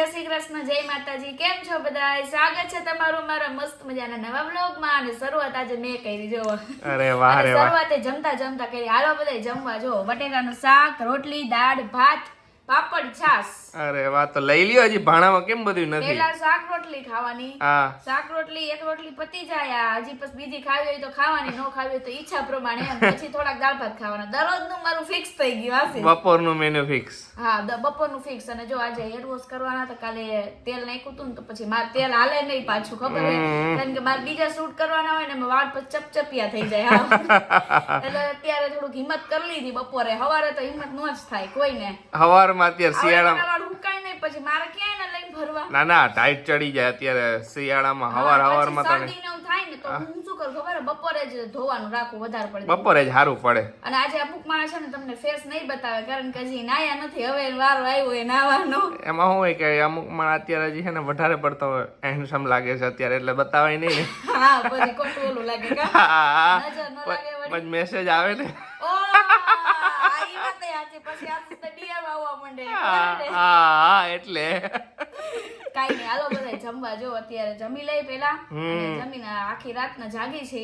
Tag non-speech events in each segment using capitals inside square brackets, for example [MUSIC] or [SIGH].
જય શ્રી કૃષ્ણ જય માતાજી કેમ છો બધા સ્વાગત છે તમારું મારા મસ્ત મજાના નવા બ્લોગમાં અને શરૂઆત આજે મેં કરી જો અરે વાહ રે વાહ. શરૂઆતે જમતા જમતા કરી. હાલો બધા જમવા જો બટેકાનું શાક રોટલી દાળ ભાત પાપડ છાસ અરે વાહ તો લઈ લ્યો હજી ભાણામાં કેમ બધું નથી? પેલા શાક રોટલી ખાવાની. હા. શાક રોટલી એક રોટલી પતી જાય હજી પછી બીજી ખાવી હોય તો ખાવાની નો ખાવી હોય તો ઈચ્છા પ્રમાણે પછી થોડાક દાળ ભાત ખાવાના. દરરોજનું મારું ફિક્સ થઈ ગયું હશે બપોરનું મેનુ ફિક્સ હા બપોરનું ફિક્સ અને જો આજે હેર વોશ કરવાના તો કાલે તેલ નાખ્યું હતું ને તો પછી મારે તેલ હાલે નહીં પાછું ખબર હોય કારણ કે મારે બીજા શૂટ કરવાના હોય ને વાળ પછી ચપચપિયા થઈ જાય હા. [LAUGHS] એટલે અત્યારે થોડુંક હિંમત કરી લીધી બપોરે. સવારે તો હિંમત નો જ થાય કોઈને. સવારમાં અત્યારે હવે શિયાળામાં. હુકાય નહીં પછી મારે ક્યાં એને લઈને ભરવા? ના ના ટાઈટ ચડી જાય અત્યારે શિયાળામાં. હવાર પછી હવારમાં તને થાય ને તો હું. શું કરું ખબર? બપોરે જ ધોવાનું રાખું વધારે પડે બપોરે જ સારું પડે. અને આજે અમુક માણસ છે ને તમને ફેસ નહીં બતાવે કારણ કે હજી નાયા નથી હવે વારો આવ્યો એ નાવાનો. એમાં શું હોય કે અમુક માણસ અત્યારે હજી છે ને વધારે પડતો હેન્ડસમ લાગે છે અત્યારે એટલે બતાવાય નહીં ને. હા પછી ખોટું ઓલું લાગે કા? હા. મેસેજ આવે ને. વાતે પછી આ તો DM આવવા માંડે. હા હા, એટલે. કાઈ નહીં હાલો બધા જમવા જો અત્યારે જમી લઈ પેલા. જમીને આખી રાતના જાગી છે.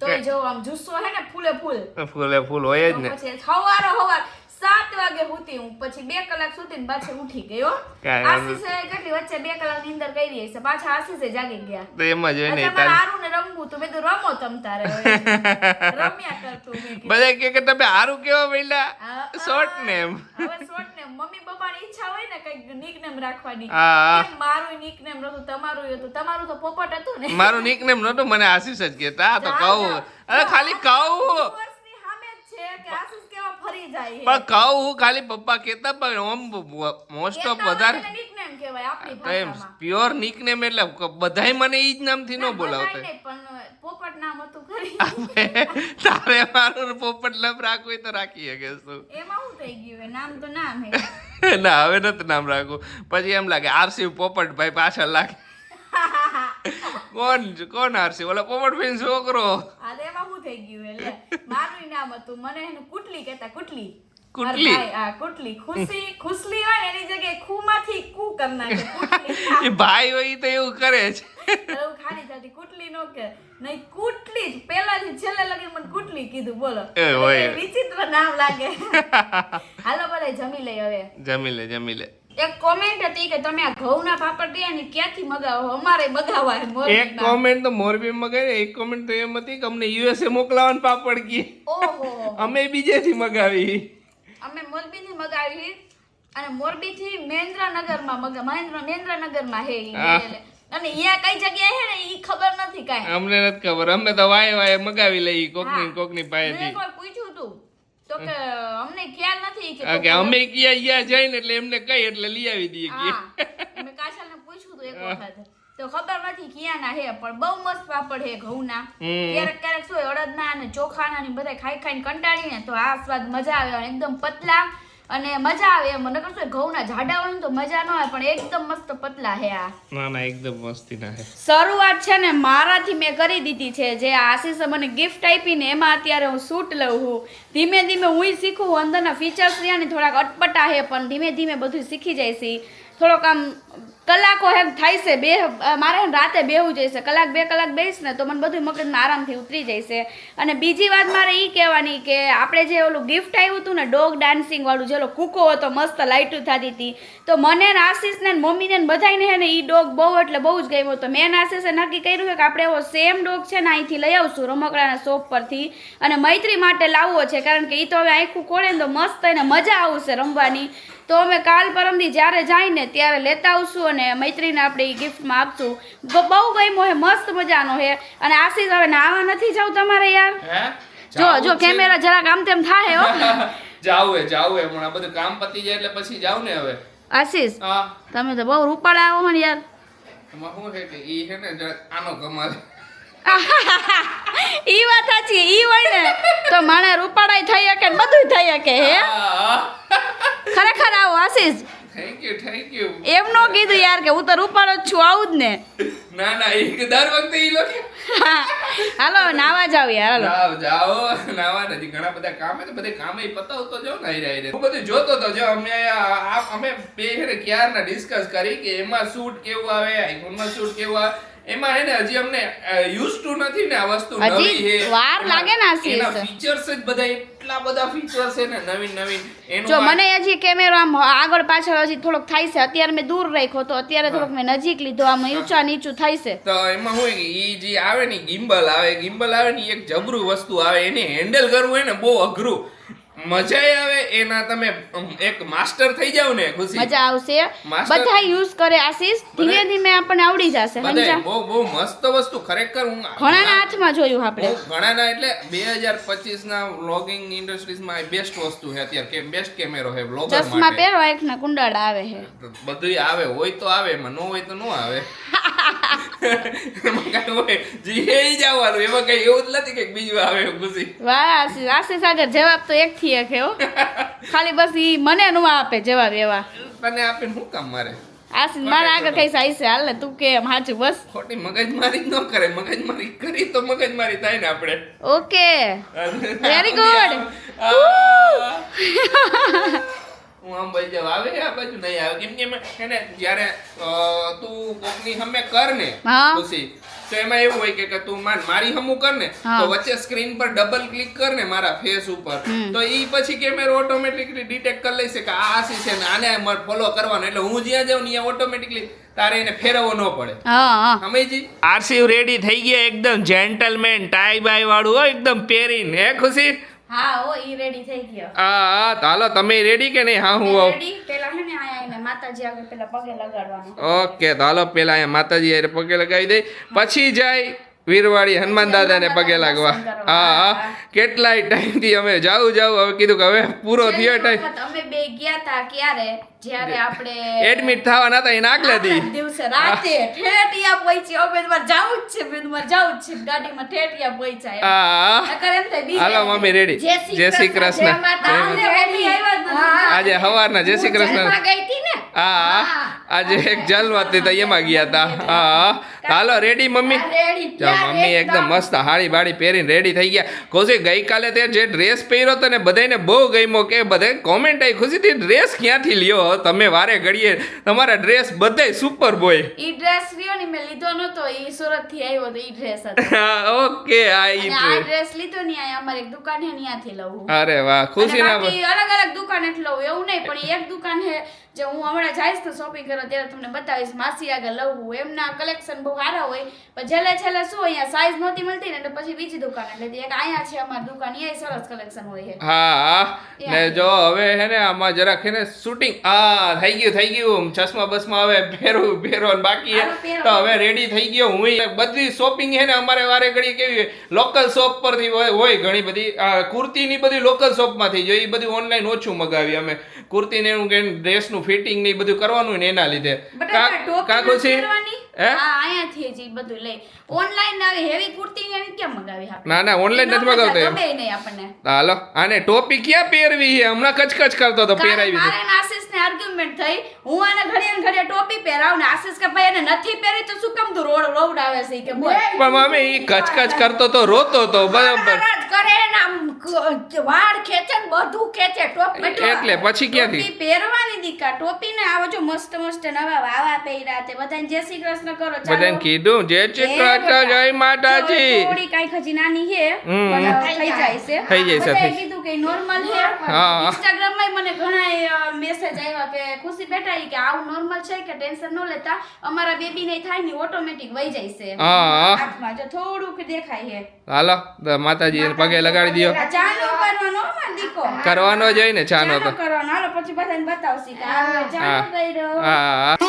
તોય જો આમ જુસ્સો હે ને ફૂલે ફૂલ. ફૂલે ફૂલ હોય જ તો ને. પછી સવારે સવાર સાત વાગે હુતી હું પછી બે કલાક સુધી ને પાછી ઉઠી ગયો આશીષે કેટલી વચ્ચે બે કલાક નીંદર કરી હશે પાછા આશીષે જાગી ગયા. તો એમ જ હોય ને હારું ને રમવું તો મેં તો રમો તમ તારે રમ્યા કરતું મેં બધા કે કે તમે હારું કેવા હા, શોર્ટ નેમ હવે શોર્ટ નેમ મમ્મી પપ્પાની ઈચ્છા હોય ને કંઈક નિકનેમ રાખવાની. હા કેમ મારું નિકનેમ નતું તમારું હતું? તમારું તો પોપટ હતું ને. મારું નિકનેમ નતું મને આશીષ જ કહેતા. આ તો કહું. અરે ખાલી કહું. પણ કહું હું ખાલી પપ્પા કહેતા પણ ઓમ મોસ્ટ ઓફ વધારે પ્યોર નિકનેમ એટલે બધાય મને ઈ જ નામથી ન બોલાવતા. [LAUGHS] તારે મારું પોપટ લપ રાખવું હોય તો રાખી શકે શું? એમાં શું થઈ ગયું નામ તો નામ [LAUGHS] ના હવે નથી નામ રાખવું પછી એમ લાગે આરસી પોપટભાઈ પાછળ લાગે. [LAUGHS] કોણ કોણ હારશે? ઓલા પોપટભાઈ છોકરો. આ તો એમાં શું થઈ ગયું એટલે. મારું નામ હતું મને એને કુટલી કહેતા કુટલી. કુટલી? મારા ભાઈ, કુટલી. ખુશી ખુશલી હોય ને એની જગ્યાએ ખુ કુ કરી નાખે એ ભાઈ હોય તો એવું કરે છે. હું ખાલી જાતી કુટલી નો કે નહીં કુટલી જ. પહેલાથી છેલ્લે લગી મને કુટલી કીધું બોલો. એ હોય. વિચિત્ર નામ લાગે. હાલો બધા જમી લે હવે. જમી લે જમી લે. એક કોમેન્ટ હતી કે તમે આ ઘઉંના પાપડ કયા ક્યાંથી મગાવો? અમારે મગાવવા છે એક કોમેન્ટ તો મોરબી મગાવી એક કોમેન્ટ તો એમ હતી કે અમને યુએસએ મોકલાવાનું પાપડ કી. ઓહો. અમે બીજેથી મગાવી. અમે મોરબીથી મગાવી અને મોરબીથી મહેન્દ્રનગરમાં મગા મહેન્દ્ર મહેન્દ્રનગરમાં હે. અને અહીંયા કઈ જગ્યાએ હે ને ઈ ખબર નથી કાઈ. અમને નથી ખબર. અમે તો વાય વાય મગાવી લઈ કોકની. કોકની પાસેથી. એકવાર પૂછ્યું તો કે અમને ખ્યાલ નથી કે કે અમે ક્યાં ગયા જાય ને એટલે એમને કઈ એટલે લઈ આવી દઈએ કે. મેં કાશાને પૂછ્યું તો એક વખત. તો ખબર નથી ક્યાંના હે પણ બહુ મસ્ત પાપડ હે ઘઉંના. ક્યારેક ક્યારેક શું અડદના અને ચોખાના ને બધા ખાઈ ખાઈને કંટાળીને તો આ સ્વાદ મજા આવે એકદમ પતલા અને મજા આવે એમ. નકર શું હોય, ઘઉંના જાડા હોય તો મજા ન આવે પણ એકદમ મસ્ત પતલા હે આ. ના ના એકદમ મસ્તી ના હે. શરૂઆત છે ને મારાથી મેં કરી દીધી છે. જે આશીષે મને ગિફ્ટ આપી ને એમાં અત્યારે હું શૂટ લઉં છું. ધીમે ધીમે હું શીખું અંદરના ફીચર્સ રહ્યા ને થોડાક અટપટા હે પણ ધીમે ધીમે બધું શીખી જાય છે થોડોક આમ કલાકો હેક થાય છે, બે મારે રાતે બેહવું જઈશે કલાક બે, કલાક બેસ ને તો મને બધું મગજમાં આરામથી ઉતરી જશે અને બીજી વાત મારે એ કહેવાની કે આપણે જે ઓલું ગિફ્ટ આવ્યું હતું ને ડોગ ડાન્સિંગ વાળું, જેલો કૂકો હતો, મસ્ત લાઇટું થતી હતી તો મને ને આશીષને મમ્મીને બધાને હે ને એ ડોગ બહુ એટલે બહુ જ ગમ્યો હતો. મેં આશીષે નક્કી કર્યું કે આપણે એવો સેમ ડોગ છે ને અહીંથી લઈ આવશું રમકડાના શોપ પરથી. અને મૈત્રી માટે લાવવો છે, કારણ કે એ તો હવે આખું ખોળે ને તો મસ્ત એને મજા આવશે રમવાની. તો અમે કાલ પરમદી જ્યારે જાય ને ત્યારે લેતા આવશું અને મૈત્રીને આપણે એ ગિફ્ટમાં આપશું. બહુ ગમ્યો હે મસ્ત મજાનો હે. અને આશીષ હવે નાવા નથી જાવ તમારે યાર. જો જો કેમેરા જરાક આમ તેમ થાય હો. [LAUGHS] જાવું હે જાવ હે આ બધું કામ પતી જાય એટલે પછી જાવ ને હવે. આશીષ તમે તો બહુ રૂપાળા આવો ને યાર. એમાં શું છે કે ઈ છે ને આનો કમાલ. [LAUGHS] ઈ વાત સાચી ઈ હોય ને તો માણે રૂપાળાય થઈ શકે ને બધું થઈ શકે હે. ખરેખર આવો Ashish. Thank you thank you એમ નો કીધું યાર કે હું તો રૂપાળો જ છું આવું જ ને. ના ના એ દર વખતે ઈ લોકો. હાલો નાવા જાવ યાર હાલો. જાઓ નાવા નથી ઘણા બધા કામ છે બધે કામે પતાવતો જો ને આઈ આયરે. હું બધું જોતો તો જો અમે અમે બે ક્યારના ડિસ્કસ કરી કે એમાં શૂટ કેવું આવે આઈફોનમાં શૂટ કેવું આવે. એમાં હે ને હજી અમને યુઝ ટુ નથી ને આ વસ્તુ નવી છે વાર લાગે ને આસી ફીચર્સ જ બધા એટલા બધા ફીચર્સ છે ને નવીન નવીન. એનું જો મને હજી કેમેરો આમ આગળ પાછળ હજી થોડોક થાય છે. અત્યારે મેં દૂર રાખ્યો તો અત્યારે થોડોક મેં નજીક લીધો. આમ ઊંચા નીચું થાય છે. તો એમાં હોય કે ઈ જે આવે ને ગિમ્બલ આવે. ગિમ્બલ આવે ને એક જબરું વસ્તુ આવે. એને હેન્ડલ કરવું હોય ને બહુ અઘરું. મજા આવે એના તમે એક માસ્ટર થઈ જાવ ને ખુશી. મજા આવશે. બધા યુઝ કરે આશીષ ધીમે ધીમે આપણને આવડી જશે સમજા બહુ બહુ મસ્ત વસ્તુ ખરેખર હું ઘણાના હાથમાં જોયું આપણે. ઘણાના એટલે બે હજાર પચીસ ના વ્લોગિંગ ઇન્ડસ્ટ્રીઝમાં બેસ્ટ વસ્તુ છે અત્યારે કે બેસ્ટ કેમેરો છે વ્લોગર ચશ્મા પહેરો એક ના કુંડળ આવે છે. બધું આવે હોય તો આવે માં નો હોય તો નો આવે. જીએ કાંઈ હોય જ આવવાનું એમાં કઈ એવું જ નથી કે બીજું આવે ખુશી. વાહ આશીષ આશીષ આગળ જવાબ તો એક થી હે હો. ખાલી બસ ઈ મને નું આપે જવાબ એવા તને આપે શું કામ મારે? આશીષ મારા આગળ કઈ સાઈસે હાલ ને તું કે હાચું બસ. ખોટી મગજમારી ન કરે મગજમારી કરી તો મગજમારી થાય ને આપણે. ઓકે. વેરી ગુડ [LAUGHS] હું આમ ભાઈ જાવ આવે આ બાજુ? નહીં આવે. કેમ કે એને જ્યારે તું કોકની સામે કર ને ખુશી તો એમાં એવું હોય કે કે તું માન મારી હમું કર ને તો વચ્ચે સ્ક્રીન પર ડબલ ક્લિક કર ને મારા ફેસ ઉપર. તો ઈ પછી કેમેરો ઓટોમેટિકલી ડિટેક્ટ કરી લેશે કે આ આસી છે ને આને ફોલો કરવાનો. એટલે હું જ્યાં જાઉં ને ત્યાં ઓટોમેટિકલી તારે એને ફેરવવો ન પડે. હા હા. સમજી આરસી રેડી થઈ ગયા એકદમ જેન્ટલમેન ટાઈ બાય વાળું હોય એકદમ પહેરીને. હે ખુશી? હા ઓ ઈ રેડી થઈ ગયો. હા હા તો હાલો તમે રેડી કે નહીં? હા હું રેડી પેલા હે ને આયા એને માતાજી આગળ પેલા પગે લગાડવાનું. ઓકે તો હાલો પેલા અહીંયા માતાજી પગે લગાવી દઈ પછી જાય વીરવાડી હનુમાન દાદાને પગે લાગવા. હા હા. કેટલાય ટાઈમથી અમે જાવું જાવું હવે કીધું કે હવે પૂરો થયો ટાઈમ. અમે બે ગયા હતા ક્યારે? જ્યારે આપણે એડમિટ થવાના હતા એને આગલા દી દિવસે રાતે ઠેટિયા પહોંચી અમે તમારે જાવું જ છે બે જાવું જ છે. ગાડીમાં ઠેટિયા પહોંચ્યા હા નકર એમ થાય બીજે હાલો મમ્મી રેડી જય શ્રી કૃષ્ણ. આજે હવારના જય શ્રી કૃષ્ણ. હા આજે એક જલવાતી હતી એમાં ગયા હતા હા હાલો રેડી મમ્મી? મમ્મી એકદમ. મસ્ત હાડી બાડી પહેરીને રેડી થઈ ગયા. ખુશી ગઈકાલે તે જે ડ્રેસ પહેર્યો હતો ને બધાને બહુ ગમ્યો કે બધે કોમેન્ટ આવી ખુશીથી ડ્રેસ ક્યાંથી લ્યો? તમે વારે ઘડીએ તમારા ડ્રેસ બધાય સુપર બોય ઈ ડ્રેસ લ્યો ને મેં લીધો નતો ઈ સુરતથી આવ્યો તો ઈ ડ્રેસ હતો. [LAUGHS] ઓકે આ ઈ. ડ્રેસ લીધો ને આ અમારી એક દુકાન હે ત્યાંથી લઉં અરે વાહ ખુશી ના અલગ અલગ દુકાન એટલે લઉં એવું નહીં પણ એક દુકાન હે જે હું હમણાં જઈશ તો શોપિંગ કરવા ત્યારે તમને બતાવીશ માસી આગળ લઉં એમના કલેક્શન બહુ સારા હોય. પણ છેલ્લે છેલ્લે શું અહીંયા સાઈઝ નહોતી મળતી ને એટલે પછી બીજી દુકાન એટલે એક અહીંયા છે અમારી દુકાન એ સરસ કલેક્શન હોય છે. હા ને જો હવે હે ને આમાં જરાક હે ને શૂટિંગ હા થઈ ગયું થઈ ગયું. ચશ્મા બસમાં હવે પહેરવું પહેરવાનું બાકી પહેરો. તો હવે રેડી થઈ ગયો હું. બધી શોપિંગ હે ને અમારે વારે ઘડી કેવી લોકલ શોપ પરથી હોય હોય ઘણી બધી. આ કુર્તીની બધી લોકલ શોપમાંથી જો એ બધું ઓનલાઈન ઓછું મગાવી અમે. કુર્તીને એનું કે ડ્રેસનું ફિટિંગ ને એ બધું કરવાનું ને એના લીધે. કાકો કુર્તી ને? ના ઓનલાઈન નથી મગાવતો હાલો આને ટોપી ક્યાં પહેરવી છે? હમણાં કચકચ કરતો હતો પહેરાવી ને આર્ગ્યુમેન્ટ થઈ હું આને ઘડીએ ઘડીએ ટોપી પહેરાવું ને આશિષ કે ભાઈ એને નથી પહેરી તો શું કેમ તું રોડ રોવડાવે છે કે બોલ. પણ મમ્મી ઈ કચકચ કરતો તો રોતો તો બરાબર. કરે ને આમ વાળ ખેંચે ને બધું ખેંચે ટોપી એટલે પછી ક્યાંથી? ટોપી પહેરવાની દીકા ટોપી ને આવો જો મસ્ત મસ્ત નવા વાવા પહેર્યા તે બધાને જય શ્રી કૃષ્ણ કરો બધાને કીધું જય શ્રી કૃષ્ણ જય માતાજી. થોડી કાઈ ખજી નાની છે થઈ જાય છે. થઈ જાય છે, કીધું કે નોર્મલ છે. હા. ઇન્સ્ટાગ્રામમાં મને ઘણા મેસેજ આવ્યા કે ખુશી બેટા કે આવું નોર્મલ છે કે ટેન્શન ન લેતા અમારા બેબી ને થાય ને ઓટોમેટિક વહી જાય છે. હાથમાં જો થોડુંક દેખાય છે. હાલો માતાજી પગે લગાડી દો ચાલો ચાનો કરવાનો હો દીકો? કરવાનો જ હોય ને ચાનો તો. કરવાનો. હાલો પછી બધાને બતાવશી કે આ ચાનો કર્યો. હા.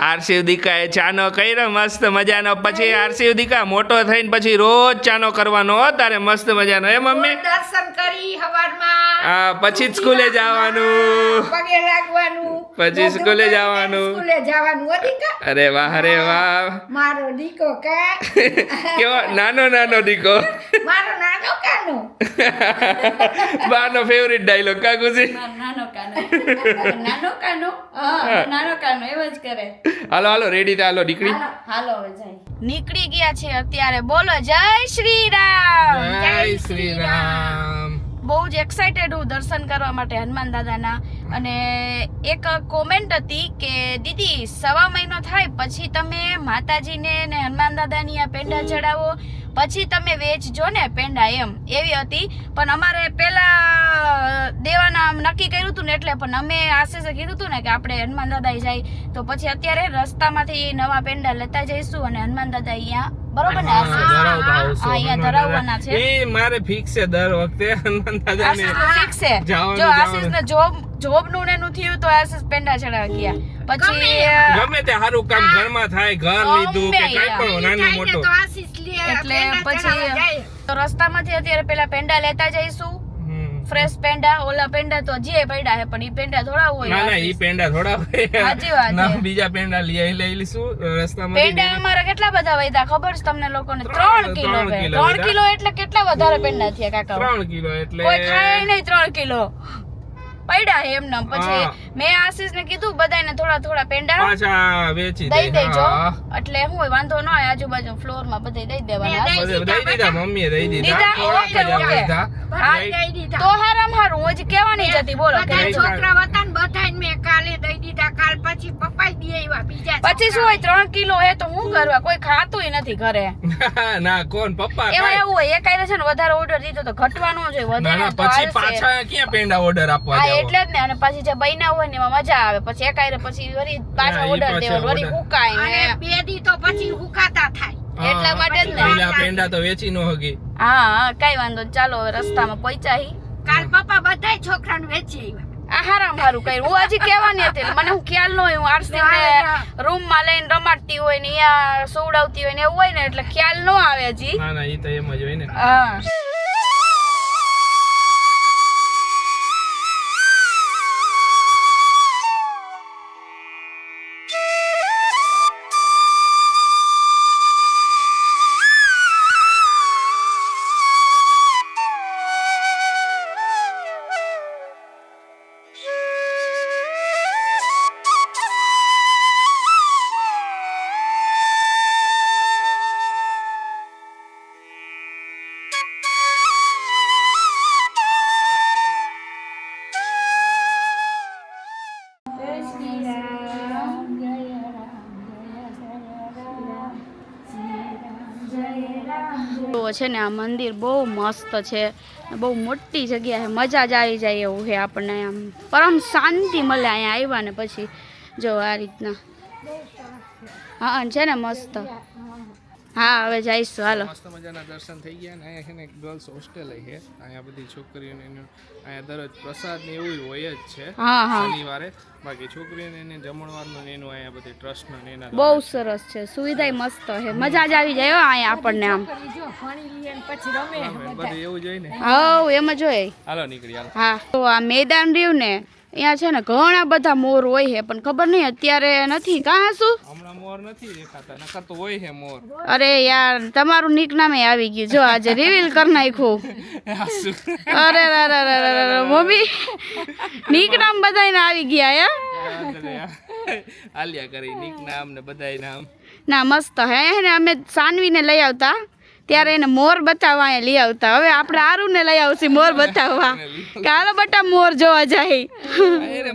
આરસીવ દીકાએ ચાનો કર્યો મસ્ત મજાનો. પછી આરસીવ દીકા મોટો થઈને પછી રોજ ચાનો કરવાનો તારે મસ્ત મજાનો. એ મમ્મી? દર્શન કરી હવારમાં. હા પછી જ સ્કૂલે જવાનું. પગે લાગવાનું. પછી સ્કૂલે જવાનું. સ્કૂલે જવાનું દીકા? અરે વાહ અરે વાહ. મારો દીકો કા? [LAUGHS] કેવો? નાનો નાનો દીકો? [LAUGHS] મારો નાનો કાનો. [LAUGHS] બાનો ફેવરિટ ડાયલોગ કા ખુશી નાનો કાનો. નાનો કાનો? હા. નાનો કાનો એવો જ કરે. હાલો હાલો રેડી થાય હાલો નીકળી. હાલો હવે જાય નીકળી ગયા છે અત્યારે. બોલો જય શ્રી રામ જય શ્રી રામ બહુ જ એક્સાઇટેડ હું દર્શન કરવા માટે હનુમાન દાદાના. અને એક કોમેન્ટ હતી કે દીદી સવા મહિનો થાય પછી તમે માતાજીને ને હનુમાન દાદાની આ પેંડા ચડાવો. પછી તમે વેચજો ને પેંડા એમ. એવી હતી. પણ અમારે પેલા દેવાના આમ નક્કી કર્યું હતું ને એટલે પણ અમે આશીષે કીધું હતું ને કે આપણે હનુમાન દાદા જાય. તો પછી અત્યારે રસ્તામાંથી નવા પેંડા લેતા જઈશું અને હનુમાન દાદા અહીંયા બરોબર ને? અહીંયા ધરાવવાના છે. એ મારે ફિક્સ છે દર વખતે હનુમાન દાદાને fix છે. જો. આશીષને જોબ જોબનું ને એનું થયું તો આ પેંડા ચડાવી ગયા. પછી ગમે તે સારું કામ ઘરમાં થાય ઘર લીધું કે કઈ પણ નાનું મોટું. તો આશીષ લે એટલે પેંડા પછી. તો રસ્તામાંથી અત્યારે પેલા પેંડા લેતા જઈશું. ફ્રેશ પેંડા ઓલા પેંડા તો જે પડ્યા હે પણ ઈ પેંડા થોડા હોય ના ના ઈ. પેંડા થોડા હોય. સાચી વાત ના છે. બીજા પેંડા લઈ લઈ લઈશું રસ્તામાં પેંડા અમારા કેટલા બધા વૈદા ખબર છે તમને લોકોને? ત્રણ- ત્રણ કિલો ત્રણ કિલો એટલે કેટલા વધારે પેંડા થયા કાકા? 3 કિલો એટલે કોઈ ખાય નહીં ત્રણ કિલો. પડ્યા એમ એમને. પછી. મેં આશીષ ને કીધું બધાને થોડા થોડા પેંડા પાછા વેચી દઈ દે દેજો. એટલે હું વાંધો ન આવે આજુબાજુ ફ્લોરમાં બધે દઈ દેવાના. દઈ દીધા મમ્મીએ દઈ દીધા. Okay, okay. તો હારામ હારું હું જ કહેવાની જ હતી બોલો છોકરા હતા ને બધાને મેં કાલે દઈ દીધા કાલ પછી પપ્પાએ દે આવ્યા બીજા પછી શું હોય ત્રણ કિલો હે તો હું કરવા? કોઈ ખાતું નથી ઘરે. [LAUGHS] ના કોણ? પપ્પા એમાં એવું હોય એકાયરે છે ને વધારે ઓર્ડર દીધો તો ઘટવાનો જ હોય ના ના વધારે પછી પાછા ક્યાં પેંડા ઓર્ડર આપવા હા જાવ એટલે જ ને અને પછી જે બન્યા હોય ને એમાં મજા આવે. પછી એકાયરે પછી વળી પાછા ઓર્ડર દેવો વરી. હુકાય ને. બે દી તો પછી હુકાતા થાય. એટલા માટે જ ને. પેલા પેંડા તો વેચી નો હગી. હા હા કઈ વાંધો નહીં. ચાલો હવે રસ્તામાં પહોંચાઈ કાલ પપ્પા બધાય છોકરાને વેચી આવ્યા આ હારામ હારું કર્યું. હું હજી કહેવાની હતી મને હું ખ્યાલ ન હોય હું આરસી રૂમમાં લઈને રમાડતી હોય ને અહીંયા સુવડાવતી હોય ને એવું હોય ને એટલે ખ્યાલ ન આવે હજી. ના ના એ તો એમ જ હોય ને. હા. છે ને આ મંદિર બહુ મસ્ત છે. બહુ મોટી જગ્યા છે. મજા જ આવી જાય એવું છે આપણને આમ. પરમ શાંતિ મળે અહીંયા આવ્યા ને પછી. જો આ રીતના. હા છે ને મસ્ત. હા હવે જઈશું હાલો. મસ્ત મજાના દર્શન થઈ ગયા ને અહીંયા છે ને ગર્લ્સ હોસ્ટેલ છે. અહીંયા બધી છોકરીઓને અહીંયા દરરોજ પ્રસાદ ને એવું હોય જ છે હા હા. શનિવારે. બાકી છોકરીઓને એને જમણવારનું ને એનું અહીંયા બધી ટ્રસ્ટનું ને એના બહુ સરસ છે સુવિધા મસ્ત છે. મજા જ આવી જાય હો અહીંયા આપણને આમ. જો ભણી લઈએ ને પછી રમે. બધું એવું જોઈએ હોય ને હા એમ જ હોય. હાલો નીકળી હાલો. હા તો આ મેદાન રહ્યું ને અહીંયા છે ને ઘણા બધા મોર હોય છે પણ ખબર નહીં અત્યારે નથી. કાં શું હમણાં મોર નથી દેખાતા નકર તો હોય છે મોર. અરે યાર તમારું નિક નામે આવી ગયું. જો આજે રિવીલ કરી નાખ્યું. [LAUGHS] અરે અરે રે રે રે રે રે મમ્મી. નિક નામ બધાને આવી ગયા યાર આલિયા કરી નિક નામ ને બધાય નામ ના મસ્ત હે? હે ને અમે સાનવીને લઈ આવતા. ત્યારે એને મોર બતાવવા અહીંયા લઈ આવતા. હવે આપણે આરુને લઈ આવશું મોર બતાવવા. કે હાલો બટા મોર જોવા જાય. એને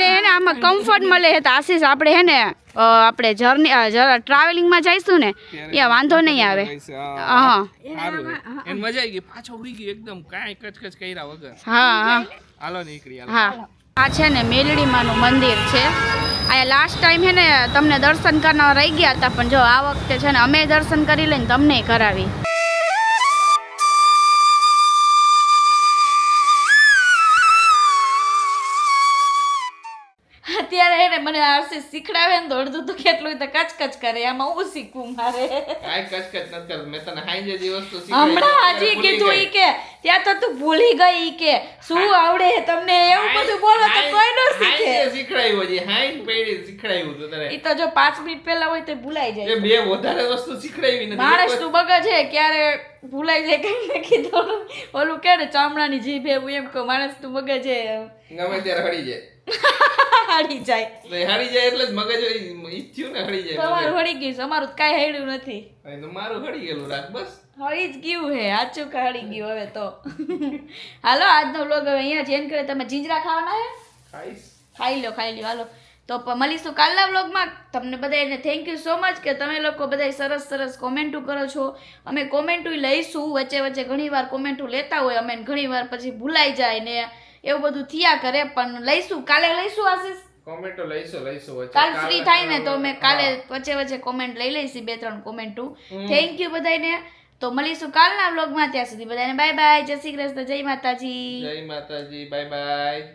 ને એને આમાં કમ્ફર્ટ મળે છે. તો આશીષ આપણે હે ને આપણે જર્ની જરા ટ્રાવેલિંગમાં જઈશું ને ત્યાં વાંધો નહીં આવે. હા હા. એને મજા આવી ગઈ. પાછો ઉડી ગઈ એકદમ. કાંઈ કચકચ કર્યા વગર. હા હા. હાલો નીકળી હા. આ છે ને મેલડીમાનું મંદિર છે. અહીંયા લાસ્ટ ટાઈમ છે ને તમને દર્શન કરવા રહી ગયા હતા પણ જો આ વખતે છે ને અમે દર્શન કરી લઈને તમને કરાવી. મને આરસી શીખડાવે ને તો અડધું તો કેટલું તો કચકચ કરે આમાં હું શીખવું મારે? કાઈ કચકચ ન કર મેં તને હાઈ જે વસ્તુ શીખવાડી હમણાં હજી કીધું. ઈ કે ત્યાં તો તું ભૂલી ગઈ કે શું આવડે તમને? એવું બધું બોલો તો કોઈ ન શીખે. શીખડાવ્યું હજી હાંજ પેઢી શીખડાવ્યું તો તને. ઈ તો જો પાંચ મિનિટ પહેલા હોય તો ભૂલાઈ જાય. એ બે વધારે વસ્તુ શીખડાવી નથી. માણસ તું નું મગજ છે ક્યારે ભૂલાઈ જાય કઈ કીધું. ઓલું કે ને ચામડાની જીભ એવું એમ કહું માણસનું મગજ છે ગમે ત્યારે હળી જાય. હાડી જાય. તો હળી જાય એટલે જ મગજ ઈચ્છ્યું ને હળી જાય તમારું. હળી ગયું અમારું કાંઈ હેડ્યું નથી. મારું હળી ગયેલું રાખ બસ. હળી જ ગયું હે આચું હળી ગયું હવે તો. હાલો આજનો વ્લોગ હવે અહીંયા જેન કરે તમે જીંજરા ખાવાના હે? ખાઈશ. ખાઈ લો ખાઈ લો હાલો. તો મળીશું કાલના વ્લોગમાં. તમને બધાને થેન્ક યુ સો મચ કે તમે લોકો બધા સરસ સરસ કોમેન્ટો કરો છો. અમે કોમેન્ટો લઈશું. વચ્ચે વચ્ચે ઘણીવાર કોમેન્ટો લેતા હોય અમે ઘણીવાર પછી ભૂલાઈ જાય ને એવું બધું થયા કરે પણ લઈશું. કાલે લઈશું આશીષ? કોમેન્ટો લઈશું લઈશું કાલ ફ્રી થાય ને તો અમે કાલે વચ્ચે વચ્ચે કોમેન્ટ લઈ લઈશું બે ત્રણ કોમેન્ટો. થેન્ક યુ બધાને તો મળીશું કાલના વ્લોગમાં. ત્યાં સુધી બધાને બાય બાય જય શ્રી કૃષ્ણ. જય માતાજી. જય માતાજી. Bye bye